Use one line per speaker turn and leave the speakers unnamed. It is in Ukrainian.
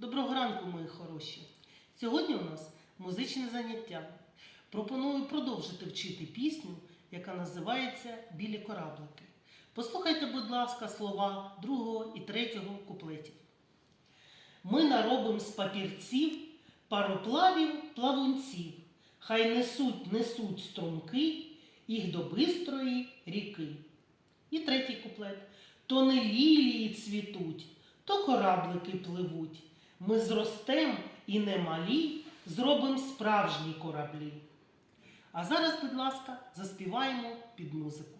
Доброго ранку, мої хороші! Сьогодні у нас музичне заняття. Пропоную продовжити вчити пісню, яка називається Білі кораблики. Послухайте, будь ласка, слова другого і третього куплетів. Ми наробим з папірців пароплавів плавунців. Хай несуть, несуть струмки їх до бистрої ріки. І третій куплет. То не лілії цвітуть, то кораблики пливуть. Ми зростем і немалі зробимо справжні кораблі. А зараз, будь ласка, заспіваємо під музику.